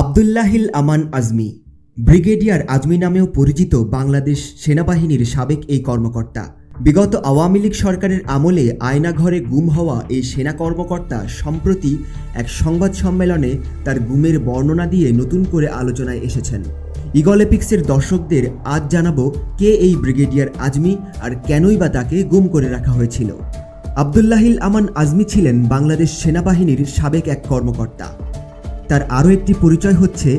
Abdullahil Aman Azmi, brigadier Azmi নামেও পরিচিত বাংলাদেশ সেনাবাহিনীর সাবেক এই কর্মকর্তা। বিগত আওয়ামী লীগ সরকারের আমলে আয়নাঘরে গুম হওয়া এই সেনা কর্মকর্তা সম্প্রতি এক সংবাদ সম্মেলনে তার গুমের বর্ণনা দিয়ে নতুন করে আলোচনায় এসেছেন। ইগলেপিক্সের দর্শকদের আজ জানাব কে এই ব্রিগেডিয়ার আজমি আর কেনই বা তাকে গুম করে রাখা হয়েছিল। আবদুল্লাহিল আমান আজমি ছিলেন বাংলাদেশ সেনাবাহিনীর সাবেক এক কর্মকর্তা। তার আরও একটি পরিচয় হচ্ছে,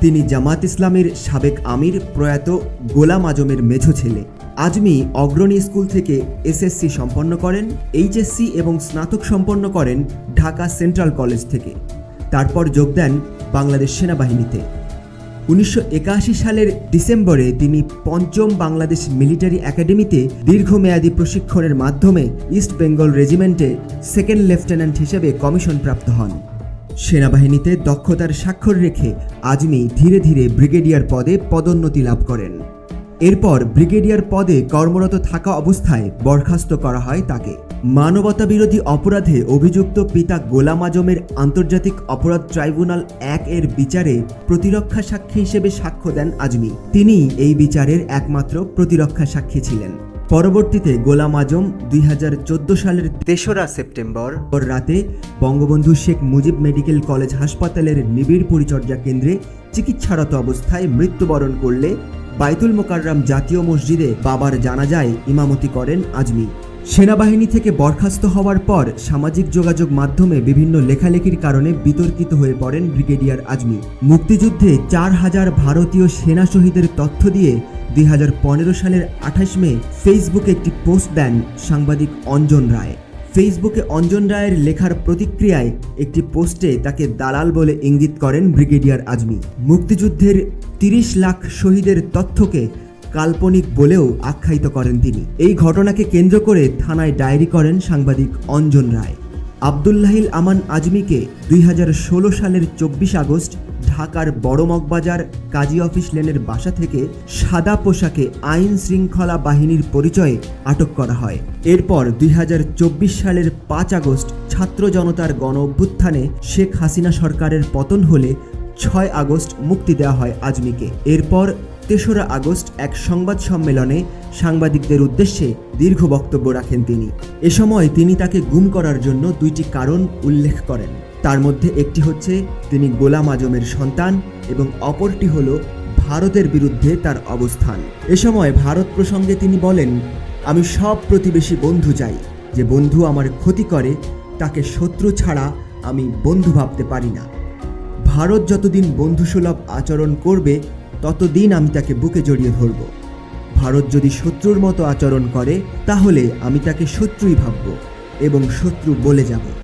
তিনি জামাত ইসলামের সাবেক আমির প্রয়াত গোলাম আজমের মেঝো ছেলে। আজমি অগ্রণী স্কুল থেকে এসএসসি সম্পন্ন করেন, এইচএসসি এবং স্নাতক সম্পন্ন করেন ঢাকা সেন্ট্রাল কলেজ থেকে। তারপর যোগ দেন বাংলাদেশ সেনাবাহিনীতে। উনিশশো একাশি সালের ডিসেম্বরে তিনি পঞ্চম বাংলাদেশ মিলিটারি একাডেমিতে দীর্ঘমেয়াদী প্রশিক্ষণের মাধ্যমে ইস্ট বেঙ্গল রেজিমেন্টে সেকেন্ড লেফটেন্যান্ট হিসেবে কমিশন প্রাপ্ত হন। সেনাবাহিনীতে দক্ষতার স্বাক্ষর রেখে আজমি ধীরে ধীরে ব্রিগেডিয়ার পদে পদোন্নতি লাভ করেন। এরপর ব্রিগেডিয়ার পদে কর্মরত থাকা অবস্থায় বরখাস্ত করা হয় তাকে। মানবতা বিরোধী অপরাধে অভিযুক্ত পিতা গোলাম আজমের আন্তর্জাতিক অপরাধ ট্রাইব্যুনাল এক এর বিচারে প্রতিরক্ষা সাক্ষী হিসেবে সাক্ষ্য দেন আজমি। তিনি এই বিচারের একমাত্র প্রতিরক্ষা সাক্ষী ছিলেন। পরবর্তীতে গোলাম আজম দুই হাজার চোদ্দ সালের তেসরা সেপ্টেম্বর ওর রাতে বঙ্গবন্ধু শেখ মুজিব মেডিকেল কলেজ হাসপাতালের নিবিড় পরিচর্যা কেন্দ্রে চিকিৎসারত অবস্থায় মৃত্যুবরণ করলে বাইতুল মোকাররাম জাতীয় মসজিদে বাবার জানাজায় ইমামতি করেন আজমি। সেনাবাহিনী থেকে বরখাস্ত হওয়ার পর সামাজিক যোগাযোগ মাধ্যমে বিভিন্ন লেখালেখির কারণে বিতর্কিত হয়ে পড়েন ব্রিগেডিয়ার আজমি। মুক্তিযুদ্ধে চার হাজার ভারতীয় সেনা শহীদের তথ্য দিয়ে দুই হাজার পনেরো সালের আঠাশ মে ফেসবুকে একটি পোস্ট দেন সাংবাদিক অঞ্জন রায়। ফেসবুকে অঞ্জন রায়ের লেখার প্রতিক্রিয়ায় একটি পোস্টে তাকে দালাল বলে ইঙ্গিত করেন ব্রিগেডিয়ার আজমি। মুক্তিযুদ্ধের তিরিশ লাখ শহীদের তথ্যকে কাল্পনিক বলেও আখ্যায়িত করেন তিনি। এই ঘটনাকে কেন্দ্র করে থানায় ডায়েরি করেন সাংবাদিক অঞ্জন রায়। আবদুল্লাহিল আমান আজমিকে দুই হাজার ষোলো সালের চব্বিশ আগস্ট ঢাকার বড় মগবাজার কাজী অফিস লেনের বাসা থেকে সাদা পোশাকে আইন শৃঙ্খলা বাহিনীর পরিচয়ে আটক করা হয়। এরপর দুই হাজার চব্বিশ সালের পাঁচ আগস্ট ছাত্র জনতার গণ অভ্যুত্থানে শেখ হাসিনা সরকারের পতন হলে ছয় আগস্ট মুক্তি দেওয়া হয় আজমিকে। এরপর তেসরা আগস্ট এক সংবাদ সম্মেলনে সাংবাদিকদের উদ্দেশ্যে দীর্ঘ বক্তব্য রাখেন তিনি। এ সময় তিনি তাকে গুম করার জন্য দুইটি কারণ উল্লেখ করেন। তার মধ্যে একটি হচ্ছে তিনি গোলাম আজমের সন্তান এবং অপরটি হল ভারতের বিরুদ্ধে তার অবস্থান। এ সময় ভারত প্রসঙ্গে তিনি বলেন, আমি সব প্রতিবেশী বন্ধু চাই। যে বন্ধু আমার ক্ষতি করে, তাকে শত্রু ছাড়া আমি বন্ধু ভাবতে পারি না। ভারত যতদিন বন্ধুসুলভ আচরণ করবে, ততদিন আমি তাকে বুকে জড়িয়ে ধরব। ভারত যদি শত্রুর মতো আচরণ করে, তাহলে আমি তাকে শত্রুই ভাবব এবং শত্রু বলে যাব।